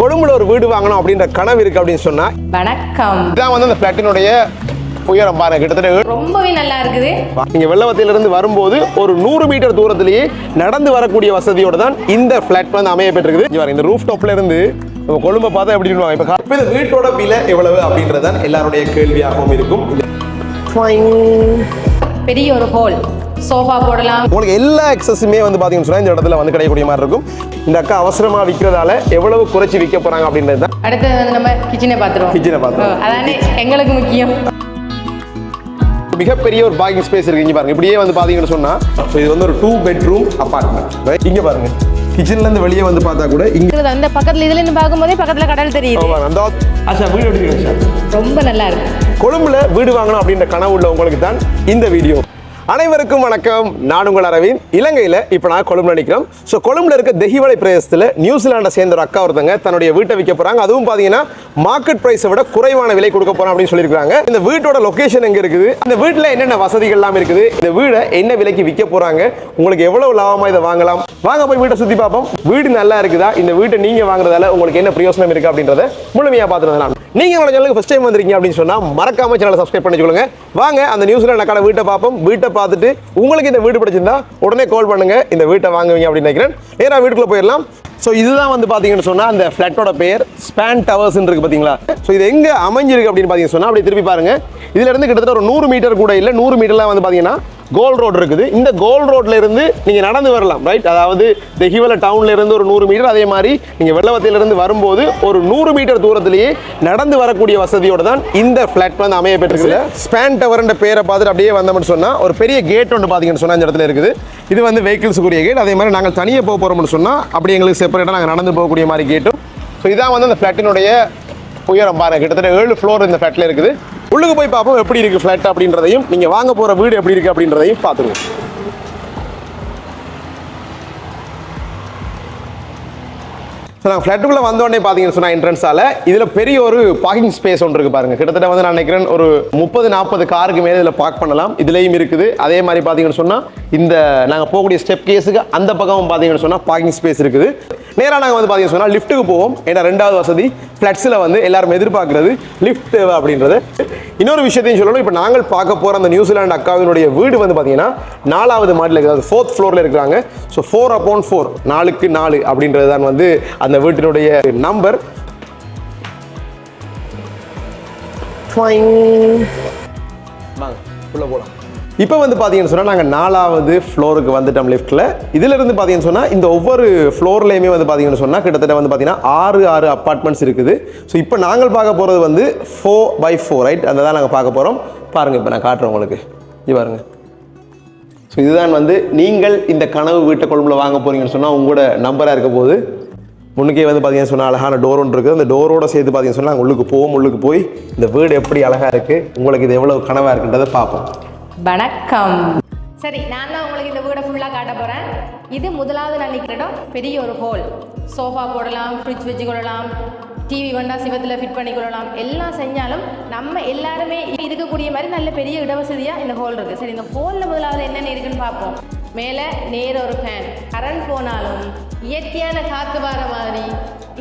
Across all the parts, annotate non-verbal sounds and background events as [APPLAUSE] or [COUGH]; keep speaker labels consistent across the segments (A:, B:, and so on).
A: கொழும்புல ஒரு வீடு வாங்கணும் அப்படின்ற கனவு இருக்கு அப்படின்னு சொன்னா
B: வணக்கம்.
A: இதான் வந்து அந்த ஃபிளாட்டினுடைய உயரம் பாருங்க கிட்டத்தட்ட
B: ரொம்பவே நல்லா இருக்குது.
A: நீங்க வெள்ளவத்திலிருந்து வரும்போது ஒரு நூறு மீட்டர் தூரத்திலேயே நடந்து வரக்கூடிய வசதியோட தான் இந்த ஃபிளாட் வந்து அமைய பெற்றிருக்குது. இந்த ரூஃப் டாப்ல இருந்து நம்ம கொழும்பை பார்த்தா எப்படி இப்ப இந்த வீட்டோட விலை எவ்வளவு அப்படின்றது தான் எல்லாருடைய கேள்வியாகவும் இருக்கும்.
B: பெரிய ஒரு ஹோல் சோஃபா போடலாம்.
A: உங்களுக்கு எல்லா எக்ஸஸுமே வந்து பார்த்தீங்கன்னு சொன்னா இந்த இடத்துல வந்து கிடைக்கக்கூடிய மாதிரி இருக்கும். இந்த அக்கா அவசரமா விற்கிறதால எவ்வளவு குறைச்சி விற்க போறாங்க அப்படின்றது தான்
B: அடுத்து வந்து நம்ம கிச்சனை பார்த்துருவோம்.
A: கிச்சனை பார்த்துருவோம்.
B: அதானே எங்களுக்கு முக்கியம்.
A: மிகப்பெரிய ஒரு பார்க்கிங் ஸ்பேஸ் இருக்கு இங்க பாருங்க. இப்படியே வந்து பாத்தீங்கன்னு சொன்னா so இது வந்து ஒரு டூ பெட்ரூம் அபார்ட்மெண்ட் இங்க பாருங்க. கிச்சன்ல இருந்து வெளியே வந்து பார்த்தா கூட இங்க
B: அந்த பக்கத்துல இதுல இருந்து பார்க்கும்போதே பக்கத்துல கடல் தெரியுது.
A: ஆமா, அந்த ஆஷா வீடு எப்படி இருக்கு?
B: ரொம்ப நல்லா இருக்கு.
A: கொழும்புல வீடு வாங்கணும் அப்படின்ற கனவு உள்ள உங்களுக்கு தான் இந்த வீடியோ. அனைவருக்கும் வணக்கம். நான் உங்கள் அரவிந்த். இலங்கையில் இப்போ நான் கொழும்புல நிற்கிறோம் ஸோ கொழும்புல இருக்க தெஹிவலை பிரதேசத்தில் நியூசிலாண்டை சேர்ந்த ஒரு அக்கா ஒருத்தங்க தன்னுடைய வீட்டை விற்க போகிறாங்க அதுவும் பார்த்தீங்கன்னா மார்க்கெட் ப்ரைஸை விட குறைவான விலை கொடுக்க போகிறோம் அப்படின்னு சொல்லியிருக்காங்க இந்த வீட்டோட லொக்கேஷன் எங்கே இருக்குது? இந்த வீட்டில் என்னென்ன வசதிகள்லாம் இருக்குது? இந்த வீடை என்ன விலைக்கு விற்க போகிறாங்க உங்களுக்கு எவ்வளோ லாபமாக இதை வாங்கலாம்? வாங்க போய் வீட்டை சுற்றி பார்ப்போம். வீடு நல்லா இருக்குதா? இந்த வீட்டை நீங்கள் வாங்குறதால உங்களுக்கு என்ன பிரயோசனம் இருக்குது அப்படின்றத முழுமையாக பார்த்துருந்தலாம் நீங்கள் உங்களோட சேனலுக்கு ஃபஸ்ட் டைம் வந்திருக்கீங்க அப்படின்னு சொன்னால் மறக்காம சேனலை சப்ஸ்கிரைப் பண்ணிக்கொள்ளுங்க. வாங்க அந்த நியூஸில் கடை வீட்டை பார்ப்போம். வீட்டை பார்த்துட்டு உங்களுக்கு இந்த வீடு பிடிச்சிருந்தா உடனே கால் பண்ணுங்க. இந்த வீட்டை வாங்குவீங்க அப்படின்னு நினைக்கிறேன். நேராக வீட்டுக்குள்ள போயிடலாம். ஸோ இதுதான் வந்து பார்த்தீங்கன்னு சொன்னால் அந்த ஃப்ளாட்டோட பேர் ஸ்பேன் டவர்ஸ் இருக்கு பார்த்தீங்களா? ஸோ இது எங்கே அமைஞ்சிருக்கு அப்படின்னு பார்த்தீங்கன்னு சொன்னால் அப்படி திருப்பி பாருங்க. இதுல இருந்து கிட்டத்தட்ட ஒரு நூறு மீட்டர் கூட இல்லை நூறு மீட்டர்லாம் வந்து பார்த்தீங்கன்னா கோல் ரோடு இருக்குது. இந்த கோல் ரோட்ல இருந்து நீங்க நடந்து வரலாம் ரைட் அதாவது தெஹிவல டவுன்ல இருந்து ஒரு நூறு மீட்டர் அதே மாதிரி நீங்க வெள்ளவத்திலிருந்து வரும்போது ஒரு நூறு மீட்டர் தூரத்திலேயே நடந்து வரக்கூடிய வசதியோட தான் இந்த ஃப்ளாட் வந்து அமைய பெற்றிருக்கு ஸ்பேன் டவர்ன்ற பேரை பார்த்துட்டு அப்படியே வந்தோம்னு சொன்னா ஒரு பெரிய கேட் ஒன்று பார்த்தீங்கன்னு சொன்னா இந்த இடத்துல இருக்குது. இது வந்து வெஹிக்கிள்ஸுக்குரிய கேட் அதே மாதிரி நாங்கள் தனியாக போக போறோம்னு சொன்னா அப்படி எங்களுக்கு செப்பரேட்டாக நாங்கள் நடந்து போகக்கூடிய மாதிரி கேட்டும் ஸோ இதான் வந்து அந்த ஃப்ளாட்டினுடைய உயரம் பாருங்க. கிட்டத்தட்ட ஏழு ஃப்ளோர் இந்த ஃப்ளாட்டில் இருக்குது. உள்ளுக்கு போய் பார்ப்போம் எப்படி இருக்குது ஃப்ளாட் அப்படின்றதையும். நீங்கள் வாங்க போகிற வீடு எப்படி இருக்குது அப்படின்றதையும் பார்த்துருவோம் ஸோ நாங்கள் ஃப்ளாட்டுக்குள்ளே வந்தோடனே பார்த்தீங்கன்னு சொன்னால் என்ட்ரன்ஸால் இதில் பெரிய ஒரு பார்க்கிங் ஸ்பேஸ் ஒன்று இருக்குது பாருங்கள் கிட்டத்தட்ட வந்து நான் நினைக்கிறேன் ஒரு முப்பது நாற்பது காருக்கு மேலே இதில் பார்க் பண்ணலாம். இதுலேயும் இருக்குது. அதே மாதிரி பார்த்தீங்கன்னு சொன்னால் இந்த நாங்கள் போகக்கூடிய ஸ்டெப் கேஸுக்கு அந்த பக்கமும் பார்த்தீங்கன்னு சொன்னால் பார்க்கிங் ஸ்பேஸ் இருக்குது. நேராக நாங்கள் வந்து பார்த்தீங்கன்னு சொன்னால் லிஃப்ட்டுக்கு போவோம். ஏன்னா ரெண்டாவது வசதி ஃப்ளாட்ஸில் வந்து எல்லாரும் எதிர்பார்க்குறது லிஃப்ட் தேவை அப்படின்றது. இன்னொரு விஷயத்தையும் சொல்லணும். இப்போ நாங்கள் பார்க்க போகிற அந்த நியூசிலாந்து அக்காவினுடைய வீடு வந்து பார்த்தீங்கன்னா நாலாவது மாடியில் இருக்குது. அதாவது ஃபோர்த் ஃப்ளோரில் இருக்கிறாங்க. ஸோ ஃபோர் அப்பான் ஃபோர் நாலுக்கு நாலு அப்படின்றது தான் வந்து அந்த வீட்டினுடைய நம்பர் வாங்க உள்ள போகலாம் இப்போ வந்து பார்த்தீங்கன்னு சொன்னால் நாங்கள் நாலாவது ஃப்ளோருக்கு வந்துட்டோம் லிஃப்ட்டில் இதில் இருந்து பார்த்தீங்கன்னு சொன்னால் இந்த ஒவ்வொரு ஃப்ளோர்லேயுமே வந்து பார்த்தீங்கன்னு சொன்னால் கிட்டத்தட்ட வந்து பார்த்தீங்கன்னா ஆறு ஆறு அப்பார்ட்மெண்ட்ஸ் இருக்குது. ஸோ இப்போ நாங்கள் பார்க்க போகிறது வந்து ஃபோர் பை ஃபோர் ரைட் அந்த தான் நாங்கள் பார்க்க போகிறோம் பாருங்கள் இப்போ நான் காட்டுறேன் உங்களுக்கு. இது பாருங்கள் ஸோ இதுதான் வந்து நீங்கள் இந்த கனவு வீட்டை கொழும்புல வாங்க போகிறீங்கன்னு சொன்னால் உங்களோட நம்பராக இருக்க போது முன்னுக்கே வந்து பார்த்தீங்கன்னு சொன்னால் அழகான டோர் ஒன்று இருக்குது. அந்த டோரோட சேர்த்து பார்த்தீங்கன்னு சொன்னால் உள்ளுக்கு போவோம் உள்ளுக்கு போய் இந்த வீடு எப்படி அழகாக இருக்குது உங்களுக்கு இது எவ்வளோ கனவாக இருக்குன்றதை பார்ப்போம்.
B: வணக்கம். சரி நான் தான் உங்களுக்கு இந்த வீடை ஃபுல்லாக காட்ட போகிறேன் இது முதலாவது நான் நிற்கிற இடம். பெரிய ஒரு ஹோல் சோஃபா போடலாம் ஃப்ரிட்ஜ் வச்சு கொள்ளலாம் டிவி வேண்டா சிவத்தில் ஃபிட் பண்ணி கொள்ளலாம். எல்லாம் செஞ்சாலும் நம்ம எல்லாருமே இருக்கக்கூடிய மாதிரி நல்ல பெரிய இடவசதியாக இந்த ஹோல் இருக்குது சரி இந்த ஹோலில் முதலாவது என்னென்ன இருக்குன்னு பார்ப்போம். மேலே நேர ஒரு ஃபேன் கரண்ட் போனாலும் இயற்கையான காற்று வர மாதிரி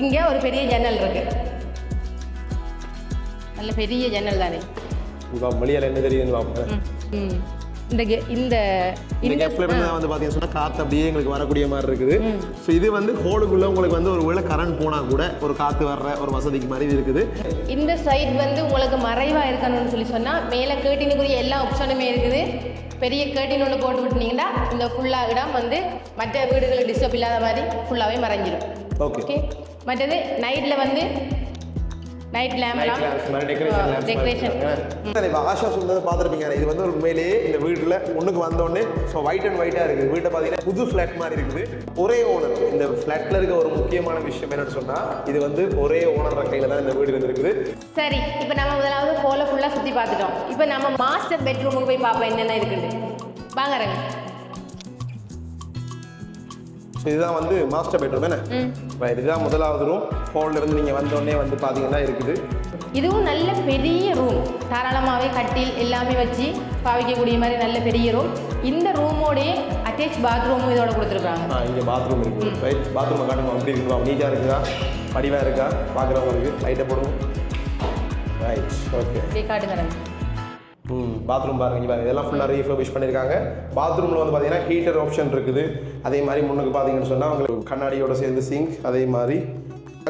B: இங்கே ஒரு பெரிய ஜன்னல் இருக்குது நல்ல பெரிய ஜன்னல் தானே.
A: மொழியால் என்ன தெரியுதுன்னு பார்ப்போம்.
B: இந்த கே- இந்த
A: இந்த கேப்ல இருந்து வந்து பார்த்தீங்கன்னு சொன்னால் காற்று அப்படியே எங்களுக்கு வரக்கூடிய மாதிரி இருக்குது. ஸோ இது வந்து ஹோலுக்குள்ளே உங்களுக்கு வந்து ஒரு வேளை கரண்ட் போனால் கூட ஒரு காற்று வர்ற ஒரு வசதிக்கு மாதிரி இருக்குது.
B: இந்த சைட் வந்து உங்களுக்கு மறைவா இருக்கணும்னு சொல்லி சொன்னா மேலே கேட்டினுக்குரிய எல்லா ஆப்ஷனுமே இருக்குது. பெரிய கேட்டின் ஒன்று போட்டு விட்டுனீங்கன்னா இந்த ஃபுல்லா இடம் வந்து மற்ற வீடுகளுக்கு டிஸ்டர்ப் இல்லாத மாதிரி ஃபுல்லாவே மறைஞ்சிடும்
A: Okay.
B: ஓகே மற்றது நைட்ல வந்து நைட் லேம்ப்லாம் டெக்கரேஷன்
A: இப்போ ஆஷா சொன்னதை பார்த்துருப்பீங்க இது வந்து ஒரு உண்மையிலேயே இந்த வீட்டில் ஒன்றுக்கு வந்தோடனே ஸோ ஒயிட் அண்ட் ஒயிட்டாக இருக்குது. வீட்டை பார்த்தீங்கன்னா புது ஃப்ளாட் மாதிரி இருக்குது. ஒரே ஓனர் இந்த ஃப்ளாட்டில் இருக்க ஒரு முக்கியமான விஷயம் என்னன்னு சொன்னால் இது வந்து ஒரே ஓனர் கையில் தான் இந்த வீடு இருந்திருக்குது
B: சரி இப்போ நம்ம முதலாவது ஹோலை ஃபுல்லாக சுற்றி பார்த்துட்டோம் இப்போ நம்ம மாஸ்டர் பெட்ரூமுக்கு போய் பார்ப்போம் என்னென்ன இருக்குது வாங்க ரங்க
A: ஸோ இதுதான் வந்து மாஸ்டர் பெட்ரூம் என்ன? இதுதான் முதலாவது ரூம் இருந்து நீங்கள் வந்தோடனே வந்து பார்த்தீங்கன்னா இருக்குது.
B: இதுவும் நல்ல பெரிய ரூம் தாராளமாகவே கட்டில் எல்லாமே வச்சு பாவிக்கக்கூடிய மாதிரி நல்ல பெரிய ரூம் இந்த ரூமோடைய அட்டேச் பாத்ரூமும் இதோட கொடுத்துருக்காங்க.
A: ஆ இங்கே பாத்ரூம் இருக்குது ரைட் பாத்ரூமை காட்டுங்க. அப்படி இருக்குமா? நீட்டாக இருக்குதா? படிவாக இருக்கா? பார்க்குறவங்களுக்கு லைட்டை போடுவோம். ரைட் ஓகே
B: அப்படியே காட்டுங்க.
A: ம் பாத்ரூம் பாருங்க. பாருங்க. இதெல்லாம் ஃபுல்லாக ரீஃபர்பிஷ் பண்ணியிருக்காங்க பாத்ரூமில் வந்து பார்த்தீங்கன்னா ஹீட்டர் ஆப்ஷன் இருக்குது. அதே மாதிரி முன்னுக்கு பார்த்தீங்கன்னு சொன்னால் உங்களுக்கு கண்ணாடியோட சேர்ந்து சிங்க் அதே மாதிரி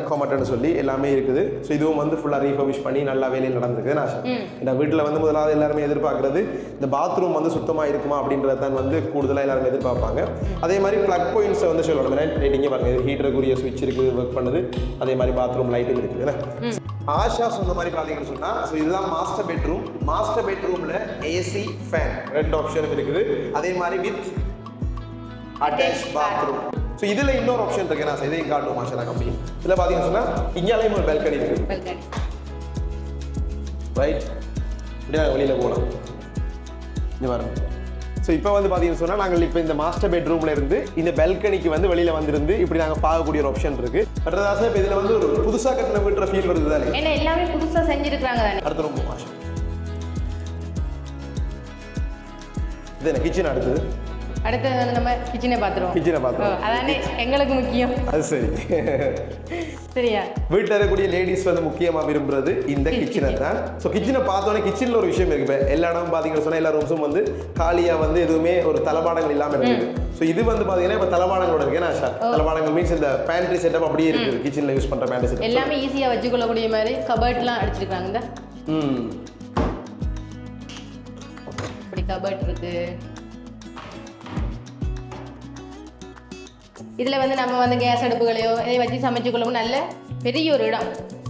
A: கோமட்டன்னு சொல்லி எல்லாமே இருக்குது. ஸோ இதுவும் வந்து ஃபுல்லாக ரீஃபர்பிஷ் பண்ணி நல்லா வேலையில் நடந்திருக்கு நான் இந்த வீட்டில் வந்து முதலாவது எல்லாருமே எதிர்பார்க்குறது இந்த பாத்ரூம் வந்து சுத்தமாக இருக்குமா அப்படின்றது தான் வந்து கூடுதலாக எல்லாருமே எதிர்பார்ப்பாங்க. அதே மாதிரி ப்ளக் பாயிண்ட்ஸை வந்து சொல்லணும். ரைட்டிங்க பாருங்க. இது ஹீட்டருக்குரிய சுவிட்ச் இருக்குது ஒர்க் பண்ணுது. அதே மாதிரி பாத்ரூம் லைட்டும் இருக்குது? ஆஷா சொன்ன மாதிரி பார்த்தீங்கன்னு சொன்னா ஸோ இதுதான் மாஸ்டர் பெட்ரூம் மாஸ்டர் பெட்ரூம்ல ஏசி ஃபேன் ரெண்டு ஆப்ஷனும் இருக்குது. அதே மாதிரி வித் அட்டாச் பாத்ரூம் ஸோ இதுல இன்னொரு ஆப்ஷன் இருக்கு. நான் இதையும் காட்டும் ஆஷா கம்பெனி இதில் பார்த்தீங்கன்னு சொன்னா இங்கேயும் ஒரு பெல்கனி
B: balcony.
A: ரைட் இப்படியே வெளியில் போகலாம் இங்கே பாருங்க. ஸோ இப்போ வந்து பார்த்தீங்கன்னு சொன்னால் நாங்கள் இப்போ இந்த மாஸ்டர் பெட்ரூம்ல இருந்து இந்த பெல்கனிக்கு வந்து வெளியில் வந்திருந்து இப்படி நாங்கள் பார்க்கக்கூடிய ஒரு ஆப்ஷன் இருக்கு. பட்ரதாசா இப்போ இதில் வந்து ஒரு புதுசாக கட்டின வீட்டுற ஃபீல் வருது தானே?
B: ஏன்னா எல்லாமே புதுசா செஞ்சிருக்காங்க
A: அடுத்த ரொம்ப மாஷா இது என்ன கிச்சன் அடுத்தது?
B: அடுத்து வந்து நம்ம கிச்சனை பார்த்துருவோம்.
A: கிச்சனை பார்த்துருவோம்.
B: அதானே எங்களுக்கு முக்கியம்.
A: அது சரி.
B: சரியா?
A: வீட்டில் இருக்கக்கூடிய லேடிஸ் வந்து முக்கியமாக விரும்புறது இந்த கிச்சனை தான். ஸோ கிச்சனை பார்த்தோன்னே கிச்சனில் ஒரு விஷயம் இருக்கு. இப்போ எல்லா இடமும் பார்த்தீங்கன்னு சொன்னால் எல்லா ரூம்ஸும் வந்து காலியாக வந்து எதுவுமே ஒரு தளபாடங்கள் இல்லாமல் இருக்குது ஸோ இது வந்து பார்த்தீங்கன்னா இப்போ தளபாடங்களோட இருக்கு. ஆஷா தளபாடங்கள் மீன்ஸ் இந்த பேண்ட்ரி செட்டப் அப்படியே இருக்குது. கிச்சனில் யூஸ் பண்ணுற பேண்ட்ரி செட்டப்
B: எல்லாமே ஈஸியா வச்சுக்கொள்ளக்கூடிய மாதிரி கபர்ட்லாம் அடிச்சிருக்காங்க
A: ம்.
B: இப்படி கபர்ட் இருக்கு. இதுல வந்து நம்ம வந்து கேஸ் அடுப்புகளையோ இதை வச்சு சமைச்சு கொள்ளவும் நல்ல பெரிய ஒரு இடம்.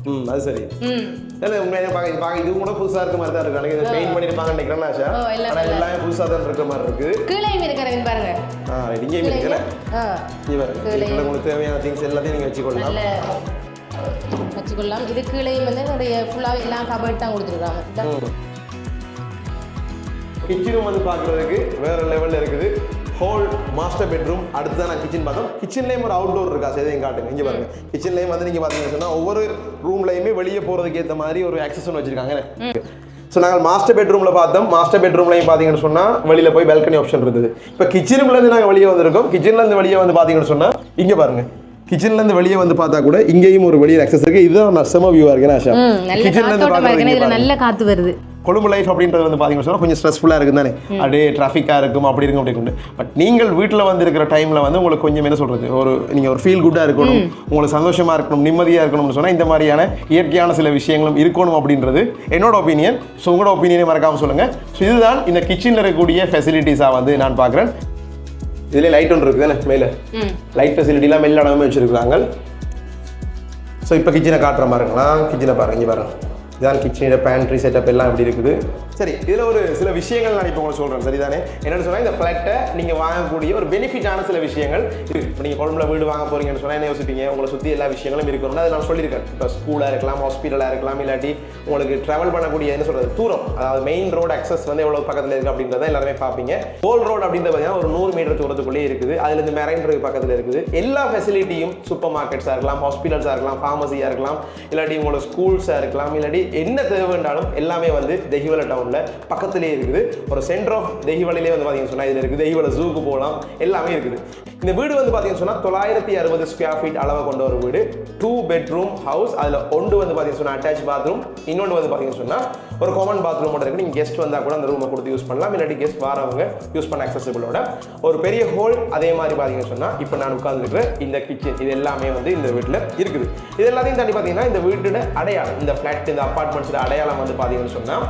A: ம் அது சரி.
B: ம்.
A: இல்லை உண்மையாக பார்க்க பார்க்க இது கூட புதுசாக இருக்க மாதிரி தான் இருக்கு. எனக்கு இதை பெயிண்ட் பண்ணியிருப்பாங்கன்னு நினைக்கிறேன் ஆஷா. ஆனால் எல்லாமே புதுசாக தான் இருக்கிற மாதிரி இருக்குது
B: கீழையும் இருக்கிறவங்க பாருங்க.
A: ஆ இங்கேயும் இருக்குல்ல?
B: ஆ.
A: இவர் உங்களுக்கு தேவையான திங்ஸ் எல்லாத்தையும் நீங்கள் வச்சுக்கொள்ளலாம்.
B: வச்சுக்கொள்ளலாம். இது கீழையும் வந்து நிறைய ஃபுல்லாக எல்லாம் கபர்ட் தான் கொடுத்துருக்காங்க.
A: கிச்சனும் வந்து பார்க்குறதுக்கு வேற லெவலில் இருக்குது. ஹோல் மாஸ்டர் பெட்ரூம் அடுத்து தான் நான் கிச்சன் பார்த்தோம் கிச்சன்லேயும் ஒரு அவுட்டோர் இருக்கா சேதையும் காட்டுங்க. இங்கே பாருங்க. கிச்சன்லேயும் வந்து நீங்கள் பார்த்தீங்கன்னு சொன்னால் ஒவ்வொரு ரூம்லையுமே வெளியே போகிறதுக்கு ஏற்ற மாதிரி ஒரு ஆக்சஸ் ஒன்று வச்சிருக்காங்க. ஸோ நாங்கள் மாஸ்டர் பெட்ரூமில் பார்த்தோம். மாஸ்டர் பெட்ரூம்லையும் பார்த்தீங்கன்னு சொன்னால் வெளியில் போய் பால்கனி ஆப்ஷன் இருந்தது இப்போ கிச்சனுக்குள்ளேருந்து நாங்கள் வெளியே வந்திருக்கோம். கிச்சன்லேருந்து வெளியே வந்து பார்த்தீங்கன்னு சொன்னால் இங்கே பாருங்க. கிச்சன்லேருந்து வெளியே வந்து பார்த்தா கூட இங்கேயும் ஒரு வெளியில் ஆக்சஸ் இருக்குது இதுதான் நான் செம வியூவாக இருக்கேன். ஆஷா கிச்சன்லேருந்து
B: இதுல நல்ல காத்து வருது.
A: கொழும்பு லைஃப் அப்படின்றது வந்து பார்த்தீங்கன்னு சொன்னா கொஞ்சம் ஸ்ட்ரெஸ்ஃபுல்லாக இருக்கும் தானே அப்படியே டிராஃபிக்காக இருக்கும் அப்படி இருக்கும் அப்படி இருக்கும். பட் நீங்கள் வீட்டில் வந்து இருக்கிற டைமில் வந்து உங்களுக்கு கொஞ்சம் என்ன சொல்கிறது ஒரு நீங்கள் ஒரு ஃபீல் குட்டாக இருக்கணும் உங்களுக்கு சந்தோஷமாக இருக்கணும் நிம்மதியாக இருக்கணும்னு சொன்னால் இந்த மாதிரியான இயற்கையான சில விஷயங்களும் இருக்கணும் அப்படின்றது என்னோட ஒப்பீனியன் ஸோ உங்களோட ஒப்பீனியனை மறக்காமல் சொல்லுங்கள் ஸோ இதுதான் இந்த கிச்சனில் இருக்கக்கூடிய ஃபெசிலிட்டிஸாக வந்து நான் பார்க்குறேன் இதுலேயே லைட் ஒன்று இருக்குது தானே மேலே லைட் ஃபெசிலிட்டிலாம் மெல்ல இடமே வச்சுருக்காங்க ஸோ இப்போ கிச்சனை காட்டுற பாருங்களா கிச்சனை பாருங்க இங்கே பாருங்க. இதான் கிச்சனோட பேண்ட்ரி செட்டப் எல்லாம் எப்படி இருக்குது? சரி இதில் ஒரு சில விஷயங்கள் நான் இப்போ உங்களுக்கு சொல்கிறேன் சரிதானே? என்னென்னு சொன்னால் இந்த ஃப்ளாட்டை நீங்கள் வாங்கக்கூடிய ஒரு பெனிஃபிட்டான சில விஷயங்கள். இருக்குது இப்போ நீங்கள் குழம்புல வீடு வாங்க போகிறீங்கன்னு சொன்னால் என்ன யோசிப்பீங்க? உங்களை சுற்றி எல்லா விஷயங்களும் இருக்கணும்னா அதை நான் சொல்லியிருக்கேன். இப்போ ஸ்கூலாக இருக்கலாம் ஹாஸ்பிட்டலாக இருக்கலாம் இல்லாட்டி உங்களுக்கு ட்ராவல் பண்ணக்கூடிய என்ன சொல்கிறது தூரம் அதாவது மெயின் ரோடு அக்சஸ் வந்து எவ்வளோ பக்கத்தில் இருக்குது அப்படின்றத எல்லாருமே பார்ப்பீங்க. கோல் ரோடு அப்படின்றது பார்த்தீங்கன்னா ஒரு நூறு மீட்டர் தூரத்துக்குள்ளே இருக்குது. அதுலேருந்து மெரைன் ட்ரைவ் பக்கத்தில் இருக்குது. எல்லா ஃபெசிலிட்டியும் சூப்பர் மார்க்கெட்ஸாக இருக்கலாம் ஹாஸ்பிட்டல்ஸாக இருக்கலாம் ஃபார்மசியாக இருக்கலாம் இல்லாட்டி உங்களோட ஸ்கூல்ஸாக இருக்கலாம் இல்லாட்டி என்ன தேவைன்றாலும் எல்லாமே வந்து தெஹிவலை டவுனில் பக்கத்துலேயே இருக்குது. ஒரு சென்டர் ஆஃப் தெஹிவலையிலே வந்து பார்த்தீங்கன்னு சொன்னால் இதில் இருக்குது. தெஹிவலை ஜூக்கு போகலாம் எல்லாமே இருக்குது. இந்த வீடு வந்து பார்த்தீங்கன்னு சொன்னால் தொள்ளாயிரத்தி அறுபது ஸ்கொயர் ஃபீட் அளவை கொண்ட ஒரு வீடு. டூ பெட்ரூம் ஹவுஸ் அதில் ஒன்று வந்து பார்த்தீங்கன்னு சொன்னால் அட்டாச் பாத்ரூம் இன்னொன்று வந்து பார்த்தீங்கன்னு சொன்னால் ஒரு காமன் பாத்ரூம் இருக்குது நீங்கள் கெஸ்ட் வந்தால் கூட அந்த ரூமை கொடுத்து யூஸ் பண்ணலாம். இல்லாட்டி கெஸ்ட் வரவங்க யூஸ் பண்ண அக்சசபிளோட ஒரு பெரிய ஹோல் அதே மாதிரி பார்த்தீங்கன்னு சொன்னால் இப்போ நான் உட்காந்துருக்கிற இந்த கிச்சன் இது எல்லாமே வந்து இந்த வீட்டில் இருக்குது. இது எல்லாத்தையும் தாண்டி பார்த்தீங்கன்னா இந்த வீட்டோட அடையாளம் இந்த ஃப்ளாட் இந்த அப்பார்ட்மெண்ட்ஸோட அடையாளம் வந்து பார்த்தீங்கன்னு சொன்னால்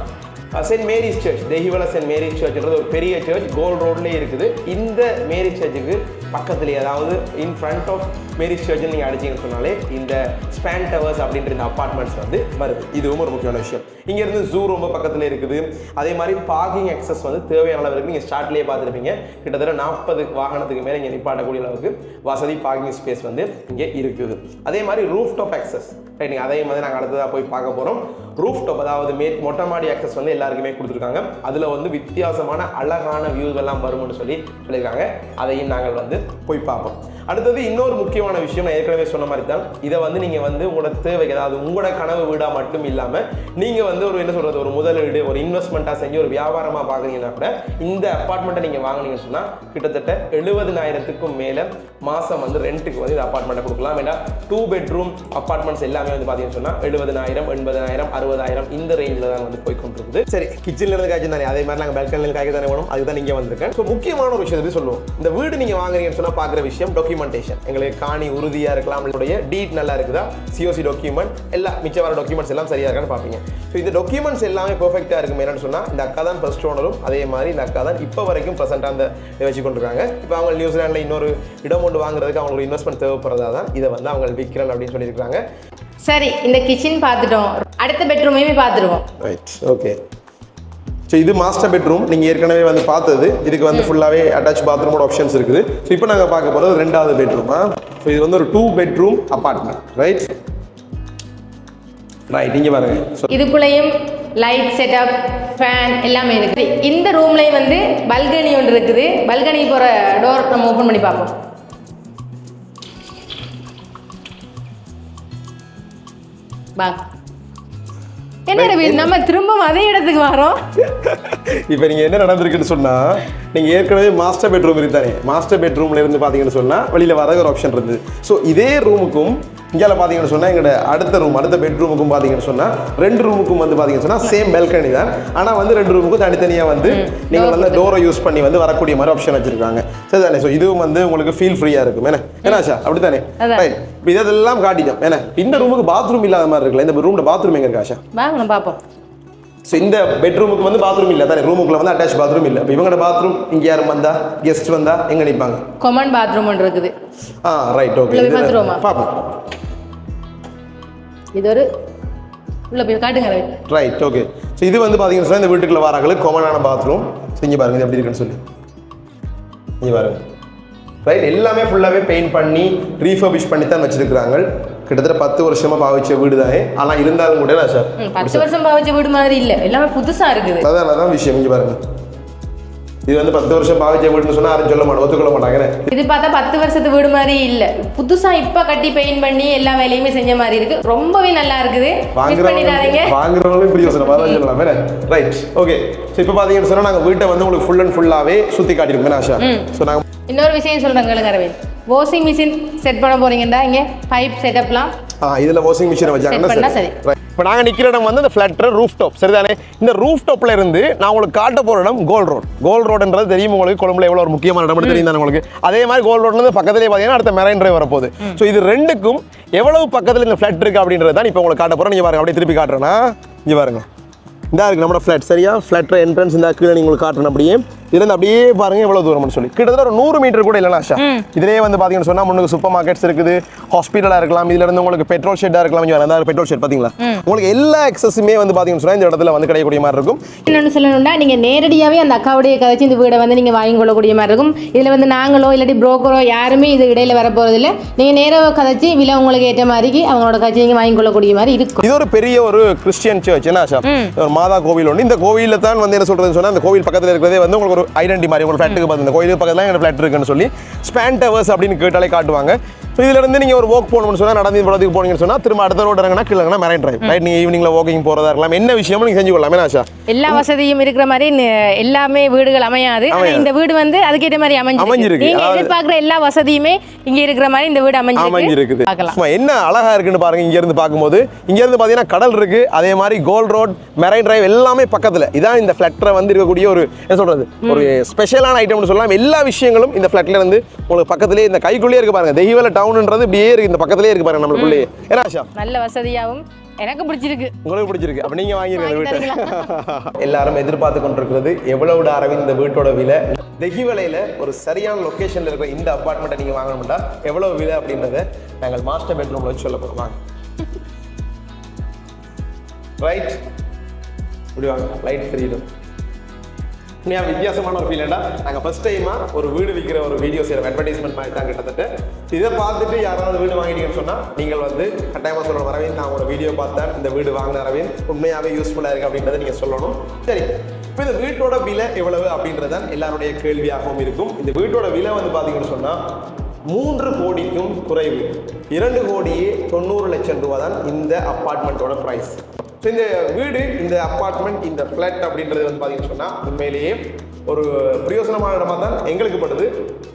A: saint Mary's church Dehiwala saint Mary's சர்ச்ன்றது ஒரு பெரிய சர்ச் கோல்ட் ரோட்லேயே இருக்குது. இந்த மேரிஸ் சர்ச்சுக்கு பக்கத்துலேயே அதாவது இன் ஃப்ரண்ட் ஆஃப் மேரிஸ் சர்ச்னு நீங்கள் அடிச்சிங்கன்னு சொன்னாலே இந்த ஸ்பேன் டவர்ஸ் அப்படின்ற இந்த அப்பார்ட்மெண்ட்ஸ் வந்து வருது. இதுவும் ஒரு முக்கியமான விஷயம். இங்கேருந்து ஜூ ரொம்ப பக்கத்தில் இருக்குது. அதே மாதிரி பார்க்கிங் அக்சஸ் வந்து தேவையான அளவுக்கு நீங்கள் ஸ்டார்ட்லேயே பார்த்துருப்பீங்க. கிட்டத்தட்ட நாற்பது வாகனத்துக்கு மேலே இங்கே நிப்பாட்டக்கூடிய அளவுக்கு வசதி பார்க்கிங் ஸ்பேஸ் வந்து இங்கே இருக்குது. அதே மாதிரி ரூஃப் டாப் அக்சஸ் ரைட்டுங்க அதே மாதிரி நாங்கள் அடுத்ததாக போய் பார்க்க போகிறோம் ரூஃப் டாப் அதாவது மே மொட்டை மாடி அக்சஸ் வந்து எல்லாருக்குமே கொடுத்துருக்காங்க. அதில் வந்து வித்தியாசமான அழகான வியூஸ்கள்லாம் வரும்னு சொல்லி சொல்லியிருக்காங்க. அதையும் நாங்கள் வந்து போய் பார்ப்போம். அடுத்தது இன்னொரு முக்கியமான விஷயம் நான் ஏற்கனவே சொன்ன மாதிரி தான். இதை வந்து நீங்கள் வந்து உங்களோட தேவைக்கு அதாவது உங்களோட கனவு வீடாக மட்டும் இல்லாமல் நீங்கள் வந்து ஒரு என்ன சொல்கிறது ஒரு முதலீடு ஒரு இன்வெஸ்ட்மெண்ட்டாக செஞ்சு ஒரு வியாபாரமாக பார்க்குறீங்கன்னா கூட இந்த அப்பார்ட்மெண்ட்டை நீங்கள் வாங்குனீங்கன்னு சொன்னால் கிட்டத்தட்ட எழுபதுனாயிரத்துக்கும் மேலே மாதம் வந்து ரெண்ட்டுக்கு வந்து இந்த அப்பார்ட்மெண்ட்டை கொடுக்கலாம். ஏன்னா டூ பெட்ரூம் அப்பார்ட்மெண்ட்ஸ் எல்லாமே வந்து பார்த்தீங்கன்னு சொன்னால் எழுபதனாயிரம் எண்பதாயிரம் அறுபதாயிரம் இந்த ரேஞ்சில் தான் வந்து போய் கொண்டிருக்குது. சரி கிச்சன்ல இருந்து காய்ச்சி தானே? அதே மாதிரி நாங்கள் பெல்கனில் காய்க்க தானே வேணும்? அதுக்கு தான் நீங்கள் வந்திருக்கேன். ஸோ முக்கியமான ஒரு விஷயத்தை சொல்லுவோம் இந்த வீடு நீங்கள் வாங்குறீங்கன்னு சொன்னால் பார்க்குற விஷயம் டாக்குமெண்டேஷன் எங்களுக்கு காணி உறுதியாக இருக்கலாம். நம்மளுடைய டீட் நல்லா இருக்குதா? சிஓசி டாக்குமெண்ட் எல்லாம் மிச்சம் வர டாக்குமெண்ட்ஸ் எல்லாம் சரியாக இருக்கான்னு பார்ப்பீங்க. ஸோ இந்த டாக்குமெண்ட்ஸ் எல்லாமே பெர்ஃபெக்டாக இருக்கும் என்னன்னு சொன்னால் இந்த அக்கா தான் ஃபர்ஸ்ட் ஓனரும் அதே மாதிரி இந்த அக்கா தான் இப்போ வரைக்கும் ப்ரெசென்ட்டாக அந்த வச்சு கொண்டிருக்காங்க இப்போ அவங்க நியூசிலாண்டில் இன்னொரு இடம் ஒன்று வாங்குறதுக்கு அவங்களுக்கு இன்வெஸ்ட்மெண்ட் தேவைப்படுறதா தான் இதை வந்து அவங்க விற்கிறேன் அப்படின்னு சொல்லியிருக்காங்க
B: சரி இந்த கிச்சன் பார்த்துட்டோம். அடுத்த பெட்ரூமையுமே பார்த்துருவோம்.
A: ரைட் ஓகே ஸோ இது மாஸ்டர் பெட்ரூம் நீங்கள் ஏற்கனவே வந்து பார்த்தது. இதுக்கு வந்து ஃபுல்லாகவே அட்டாச் பாத்ரூமோட ஆப்ஷன்ஸ் இருக்குது. ஸோ இப்போ நாங்கள் பார்க்க போகிறது ரெண்டாவது பெட்ரூமா ஸோ இது வந்து ஒரு two bedroom apartment right right இங்கே பாருங்க. ஸோ
B: இதுக்குள்ளேயும் லைட் செட்டப் ஃபேன் எல்லாமே இருக்குது. இந்த ரூம்லேயும் வந்து பல்கனி ஒன்று இருக்குது. பல்கனி போகிற டோர் நம்ம ஓப்பன் பண்ணி பார்ப்போம். வா என்ன? ரவி நம்ம திரும்பவும் அதே இடத்துக்கு வரோம்? [LAUGHS]
A: இப்போ நீங்கள் என்ன நடந்திருக்குன்னு சொன்னால் நீங்கள் ஏற்கனவே மாஸ்டர் பெட்ரூம் இருந்தானே. மாஸ்டர் பெட்ரூம்ல இருந்து பார்த்தீங்கன்னு சொன்னால் வெளியில் வர ஒரு ஆப்ஷன் இருந்தது. ஸோ இதே ரூமுக்கும் இங்கே பார்த்தீங்கன்னு சொன்னால் எங்களோட அடுத்த ரூம் அடுத்த பெட்ரூமுக்கும் பார்த்தீங்கன்னு சொன்னால் ரெண்டு ரூமுக்கும் வந்து பார்த்தீங்கன்னு சொன்னால் சேம் பெல்கனி தான். ஆனால் வந்து ரெண்டு ரூமுக்கும் தனித்தனியாக வந்து நீங்கள் வந்து டோரை யூஸ் பண்ணி வந்து வரக்கூடிய மாதிரி ஆப்ஷன் வச்சிருக்காங்க. சரி தானே? ஸோ இதுவும் வந்து உங்களுக்கு ஃபீல் ஃப்ரீயாக இருக்கும். என்ன? ஏன்னாச்சா அப்படி தானே. ரைட் இதெல்லாம் காட்டிட்டோம். ஏன்னா இந்த ரூமுக்கு பாத்ரூம் இல்லாத மாதிரி இருக்குல்ல. இந்த ரூமில் பாத்ரூம் எங்கே இருக்கா ஆஷா?
B: வாங்க பார்ப்போம்.
A: ஸோ இந்த பெட்ரூமுக்கு வந்து பாத்ரூம் இல்லை தானே ரூமுக்குள்ள வந்து அட்டாச் பாத்ரூம் இல்லை. இப்போ இவங்களோட பாத்ரூம் இங்கே யாரும் வந்தா? கெஸ்ட் வந்தா எங்கே நிற்பாங்க
B: கொமன் பாத்ரூம் ஒன்று இருக்குது.
A: Ah right okay? பார்ப்போம்
B: இது ஒரு உள்ள போய் காட்டுங்க
A: ரைட் ஓகே ஸோ இது வந்து பார்த்தீங்கன்னா இந்த வீட்டுக்குள்ள வராங்களுக்கு காமனான பாத்ரூம் ஸோ இங்கே பாருங்க இது எப்படி இருக்குன்னு சொல்லி. இங்கே பாருங்க. ரைட் எல்லாமே ஃபுல்லாகவே பெயிண்ட் பண்ணி ரீஃபர்பிஷ் பண்ணி தான் வச்சிருக்கிறாங்க. கிட்டத்தட்ட பத்து வருஷமா பாவிச்ச வீடு தானே ஆனால் இருந்தாலும் கூட நான் சார்.
B: பத்து வருஷம் பாவிச்ச வீடு மாதிரி இல்லை. எல்லாமே புதுசாக இருக்குது.
A: அதான் அதான் விஷயம். இங்கே பாருங்க. இது வந்து பத்து வருஷம் பாவிச்ச வீடுன்னு சொன்னால் யாரும் சொல்ல மாட்டோம் ஒத்துக்கொள்ள மாட்டாங்க
B: இது பார்த்தா பத்து வருஷத்து வீடு மாதிரி இல்ல. புதுசா இப்ப கட்டி பெயிண்ட் பண்ணி எல்லா வேலையுமே செஞ்ச மாதிரி இருக்கு. ரொம்பவே நல்லா இருக்குது.
A: வாங்குறவங்க வாங்குறவங்களும் பெரிய யோசனை அதான் சொல்லலாம் ரைட் ஓகே ஸோ இப்போ பார்த்தீங்கன்னு சொன்னால் நாங்கள் வீட்டை வந்து உங்களுக்கு ஃபுல் அண்ட் ஃபுல்லாகவே சுற்றி காட்டியிருக்கோம் ஆஷா? ஸோ நாங்கள்
B: இன்னொரு விஷயம் சொல்றேன் கேளுங்க அரவிந்த். வாஷிங் மிஷின் செட் பண்ண போறீங்கடா இங்க பைப் செட்டப்லாம்
A: இதில் வாஷிங் மிஷினை வச்சாங்கன்னா சரி. இப்போ நாங்கள் நிற்கிற இடம் வந்து இந்த ஃப்ளாட்டர் ரூஃப் டாப் சரிதானே? இந்த ரூஃப் டாப்பில் இருந்து நான் உங்களுக்கு காட்ட போகிற இடம் கோல்ட் ரோட் கோல்ட் ரோடுன்றது தெரியும் உங்களுக்கு கொழும்புல எவ்வளோ ஒரு முக்கியமான இடம் தெரியும் தானே உங்களுக்கு? அதே மாதிரி கோல்ட் ரோட்லேருந்து பக்கத்துலேயே பார்த்தீங்கன்னா அடுத்த மெரைன் டிரைவ் வரப்போகுது. ஸோ இது ரெண்டுக்கும் எவ்வளவு பக்கத்தில் இந்த ஃப்ளாட் இருக்குது அப்படின்றது தான் இப்போ உங்களுக்கு காட்ட போகிறேன் நீங்கள் பாருங்க அப்படியே திருப்பி காட்டுறேன்னா இங்கே பாருங்க. இந்த இருக்கு நம்மளோட ஃப்ளாட் சரியா? ஃப்ளாட் என்ட்ரன்ஸ் இந்த கீழே நீங்கள் காட்டுறேன் அப்படியே. இதுலேருந்து அப்படியே பாருங்க எவ்வளோ தூரம்னு சொல்லி. கிட்டத்தட்ட ஒரு நூறு மீட்டர் கூட இல்லைனா ஆஷா. இதுலேயே வந்து பார்த்தீங்கன்னு சொன்னால் முன்னுக்கு சூப்பர் மார்க்கெட்ஸ் இருக்குது. ஹாஸ்பிட்டலாக இருக்கலாம் இதுல இருந்து உங்களுக்கு பெட்ரோல் ஷெட்டாக இருக்கலாம் இங்கே அந்த பெட்ரோல் ஷெட் பார்த்தீங்களா உங்களுக்கு எல்லா எக்ஸஸுமே வந்து பார்த்தீங்கன்னு சொன்னால் இந்த இடத்துல வந்து கிடைக்கக்கூடிய மாதிரி இருக்கும்.
B: என்னென்னு சொல்லணும்னா நீங்க நேரடியாவே அந்த அக்காவுடைய கதைச்சு இந்த வீடை வந்து நீங்க வாங்கி கொள்ளக்கூடிய மாதிரி இருக்கும். இதுல வந்து நாங்களோ இல்லாட்டி புரோக்கரோ யாருமே இது இடையில வர போறதில்ல நீங்க நேராக கதைச்சு விலை உங்களுக்கு ஏற்ற மாதிரி அவங்களோட கட்சி நீங்க வாங்கி கொள்ளக்கூடிய மாதிரி இருக்கும்.
A: இது ஒரு பெரிய ஒரு கிறிஸ்டியன் சர்ச் என்ன ஆஷா? ஒரு மாதா கோவில் ஒன்று இந்த கோவிலில் தான் வந்து என்ன சொல்றதுன்னு சொன்னா அந்த கோவில் பக்கத்தில் இருக்கிறதே வந்து உங்களுக்கு ஒரு ஐடென்டி மாதிரி உங்களுக்கு ஃப்ளாட்டுக்கு பார்த்து இந்த கோயிலுக்கு பக்கத்தில் எங்கள் ஃப்ளாட் இருக்குன்னு சொல்லி ஸ்பேன் டவர்ஸ் அப்படின்னு கேட்டாலே காட்டுவாங்க. So இதுல இருந்து நீங்க ஒரு வாக் போகணும்னு சொன்னா நடந்து படத்துக்கு போனீங்கன்னு சொன்னா திரும்ப அடுத்த ரோடு இறங்கினா கீழே மெரைன் டிரைவ் ரைட் நீங்க ஈவினிங்ல வாக்கிங் போறதா இருக்கலாம். என்ன விஷயமும் நீங்க செஞ்சு கொள்ளலாம். ஆஷா
B: எல்லா வசதியும் இருக்கிற மாதிரி எல்லாமே வீடுகள் அமையாது. இந்த வீடு வந்து அதுக்கேற்ற மாதிரி அமைஞ்சிருக்கு.
A: அமைஞ்சிருக்கு.
B: நீங்க
A: அதாவது-
B: எதிர்பார்க்குற எல்லா வசதியுமே இங்க இருக்கிற மாதிரி இந்த வீடு
A: அமைஞ்சிருக்குது.
B: அமைஞ்சிருக்கு பார்க்கலாம்.
A: சும்மா என்ன அழகா இருக்குன்னு பாருங்க இங்க இருந்து பார்க்கும்போது. இங்க இருந்து பாத்தீங்கன்னா கடல் இருக்கு. அதே மாதிரி கோல்ட் ரோட் மெரைன் டிரைவ் எல்லாமே பக்கத்துல. இதான் இந்த ஃபிளட்ல வந்து இருக்கக்கூடிய ஒரு என்ன சொல்றது? ஒரு ஸ்பெஷலான ஐட்டம்னு சொல்லலாம். எல்லா விஷயங்களும் இந்த ஃபிளட்ல இருந்து உங்களுக்கு பக்கத்துலயே இந்த கைக்குள்ளேயே இருக்கு பாருங்க. தெய்வல டவுன்ன்றது இப்படியே இருக்கு இந்த பக்கத்துலயே இருக்கு பாருங்க நம்மளுக்குள்ளேயே ஏன்னா ஆஷா
B: நல்ல வசதியாகவும் எனக்கு பிடிச்சிருக்கு.
A: உங்களுக்கு பிடிச்சிருக்கு. அப்ப நீங்க வாங்கிருங்க இந்த
B: வாங்கி
A: வீட்டை [LAUGHS] எல்லாரும் எதிர்பார்த்து கொண்டிருக்கிறது எவ்வளவு அரவிந்த் இந்த வீட்டோட விலை? தெஹிவலையில ஒரு சரியான லொகேஷன்ல இருக்கிற இந்த அபார்ட்மெண்ட்டை நீங்க வாங்கணும்னா எவ்வளவு விலை அப்படின்றத நாங்கள் மாஸ்டர் பெட்ரூம்ல வச்சு சொல்ல போறோம். வாங்க. [LAUGHS] ரைட் இப்படி வாங்க. லைட் தெரியுது? உண்மையாக வித்தியாசமான ஒரு ஃபீல் என்ன நாங்கள் ஃபஸ்ட் டைமாக ஒரு வீடு விற்கிற ஒரு வீடியோ செய்கிற அட்வர்டைஸ்மெண்ட் மாதிரி தான் கிட்டத்தட்ட. இதை பார்த்துட்டு யாராவது வீடு வாங்கிட்டீங்கன்னு சொன்னால் நீங்கள் வந்து கட்டாயமாக சொல்கிற வரவேன் நான் ஒரு வீடியோ பார்த்தேன். இந்த வீடு வாங்கின அரவிந்த். உண்மையாகவே யூஸ்ஃபுல்லாக இருக்குது அப்படின்றத நீங்கள் சொல்லணும். சரி. இப்போ இந்த வீட்டோட விலை எவ்வளவு அப்படின்றது தான் எல்லாருடைய கேள்வியாகவும் இருக்கும். இந்த வீட்டோட விலை வந்து பார்த்தீங்கன்னு சொன்னால் மூன்று கோடிக்கும் குறைவு. இரண்டு கோடியே தொண்ணூறு லட்சம் ரூபா தான் இந்த அப்பார்ட்மெண்ட்டோட ப்ரைஸ் ஸோ இந்த வீடு இந்த அப்பார்ட்மெண்ட் இந்த ஃப்ளாட் அப்படின்றது வந்து பார்த்தீங்கன்னு சொன்னால் உண்மையிலேயே ஒரு பிரயோசனமான இடமா தான் எங்களுக்கு படுது.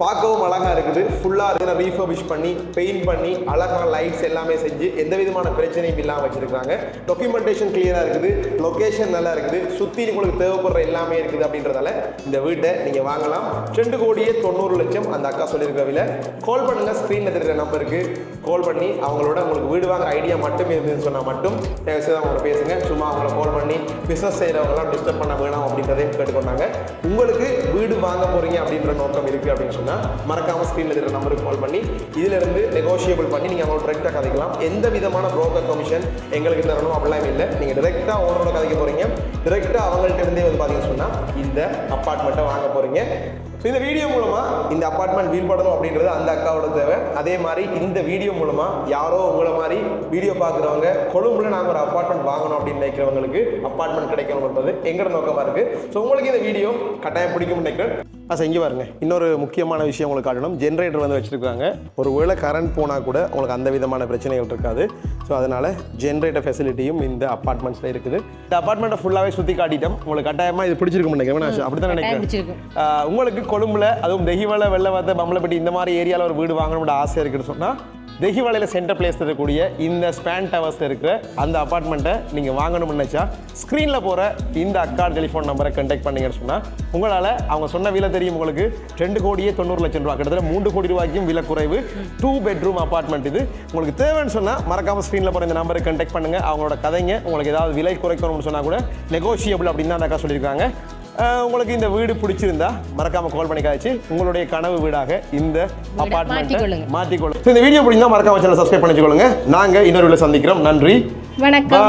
A: பார்க்கவும் அழகாக இருக்குது. ஃபுல்லாக இதில் ரீஃபர்பிஷ் பண்ணி பெயிண்ட் பண்ணி அழகான லைட்ஸ் எல்லாமே செஞ்சு எந்த விதமான பிரச்சனையும் இல்லாமல் வச்சுருக்காங்க டாக்குமெண்டேஷன் கிளியராக இருக்குது. லொக்கேஷன் நல்லா இருக்குது. சுற்றி உங்களுக்கு தேவைப்படுற எல்லாமே இருக்குது அப்படின்றதால இந்த வீட்டை நீங்கள் வாங்கலாம். ரெண்டு கோடியே தொண்ணூறு லட்சம் அந்த அக்கா சொல்லியிருக்க விலை. கால் பண்ணுங்கள் ஸ்க்ரீனில் தெரிகிற நம்பருக்கு கால் பண்ணி அவங்களோட உங்களுக்கு வீடு வாங்க ஐடியா மட்டும் இருந்துன்னு சொன்னால் மட்டும் அவங்களோட பேர் பேசுங்க. சும்மா அவங்கள கால் பண்ணி பிஸ்னஸ் செய்கிறவங்களாம் டிஸ்டர்ப் பண்ண வேணாம் அப்படின்றதையும் கேட்டுக்கொண்டாங்க. உங்களுக்கு வீடு வாங்க போகிறீங்க அப்படின்ற நோக்கம் இருக்குது அப்படின்னு சொன்னால் மறக்காமல் ஸ்க்ரீனில் இருக்கிற நம்பருக்கு கால் பண்ணி இதிலிருந்து நெகோஷியபிள் பண்ணி நீங்கள் அவங்களோட டிரெக்டாக கதைக்கலாம். எந்த விதமான ப்ரோக்கர் கமிஷன் எங்களுக்கு தரணும் அப்படிலாம் இல்லை. நீங்கள் டிரெக்டாக ஓனரோட கதைக்க போகிறீங்க டிரெக்டாக அவங்கள்ட்ட இருந்தே வந்து பார்த்தீங்கன்னு சொன்னால் இந்த அப்பார்ட்மெண்ட்டை வாங்க போகிறீங்க ஸோ இந்த வீடியோ மூலமாக இந்த அப்பார்ட்மெண்ட் வீழ்படணும் அப்படின்றது அந்த அக்காவோட தேவை. அதே மாதிரி இந்த வீடியோ மூலமாக யாரோ உங்களை மாதிரி வீடியோ பார்க்குறவங்க கொழும்புல நாங்கள் ஒரு அப்பார்ட்மெண்ட் வாங்கணும் அப்படின்னு நினைக்கிறவங்களுக்கு அப்பார்ட்மெண்ட் கிடைக்கணும்ன்றது எங்களோட நோக்கமாக இருக்குது ஸோ உங்களுக்கு இந்த வீடியோ கட்டாயம் பிடிக்கும்னு நினைக்கிறேன். சார் இங்கே பாருங்க. இன்னொரு முக்கியமான விஷயம் உங்களுக்கு காட்டணும். ஜென்ரேட்டர் வந்து வச்சுருக்காங்க. ஒரு வேளை கரண்ட் போனால் கூட உங்களுக்கு அந்த விதமான பிரச்சனைகள் இருக்காது. ஸோ அதனால் ஜென்ரேட்டர் ஃபெசிலிட்டியும் இந்த அப்பார்ட்மெண்ட்ஸில் இருக்குது. இந்த அப்பார்ட்மெண்ட்டை ஃபுல்லாகவே சுற்றி காட்டிட்டோம். உங்களுக்கு கட்டாயமாக இது பிடிச்சிருக்கும் நினைக்கிறேன். நான் அப்படி தான் நினைக்கிறேன். உங்களுக்கு கொழும்புல அதுவும் தெஹிவலை வெள்ளவத்த பம்பளப்பட்டி இந்த மாதிரி ஏரியாவில் ஒரு வீடு வாங்கணும்னு ஆசை இருக்குன்னு சொன்னால் தெஹிவலையில் சென்டர் பிளேஸ் இருக்கக்கூடிய இந்த ஸ்பேன் டவர்ஸில் இருக்கிற அந்த அப்பார்ட்மெண்ட்டை நீங்கள் வாங்கணும்னு நினச்சா ஸ்க்ரீனில் போகிற இந்த அக்கா டெலிஃபோன் நம்பரை கண்டெக்ட் பண்ணீங்கன்னு சொன்னால் உங்களால் அவங்க சொன்ன விலை தெரியும் உங்களுக்கு. ரெண்டு கோடியே தொண்ணூறு லட்சம் ரூபா கிட்டத்தட்ட மூன்று கோடி ரூபாய்க்கும் விலை குறைவு. டூ பெட்ரூம் அப்பார்ட்மெண்ட் இது. உங்களுக்கு தேவைன்னு சொன்னால் மறக்காமல் ஸ்க்ரீனில் போகிற இந்த நம்பரை கண்டெக்ட் பண்ணுங்கள் அவங்களோட கதைங்க உங்களுக்கு ஏதாவது விலை குறைக்கணும்னு சொன்னால் கூட நெகோஷியபிள் அப்படின்னு தான் அந்த அக்கா சொல்லியிருக்காங்க. உங்களுக்கு இந்த வீடு பிடிச்சிருந்தா மறக்காம கால் பண்ணி காய்ச்சி உங்களுடைய கனவு வீடாக இந்த அபார்ட்மெண்ட்
B: மாற்றிக்கொள்ளுங்க.
A: இந்த வீடியோ பிடிச்சா மறக்காம சேனல் சப்ஸ்கிரைப் பண்ணிக்கொள்ளுங்க. நாங்க இன்னொரு வீடியோல சந்திக்கிறோம். நன்றி.
B: வணக்கம்.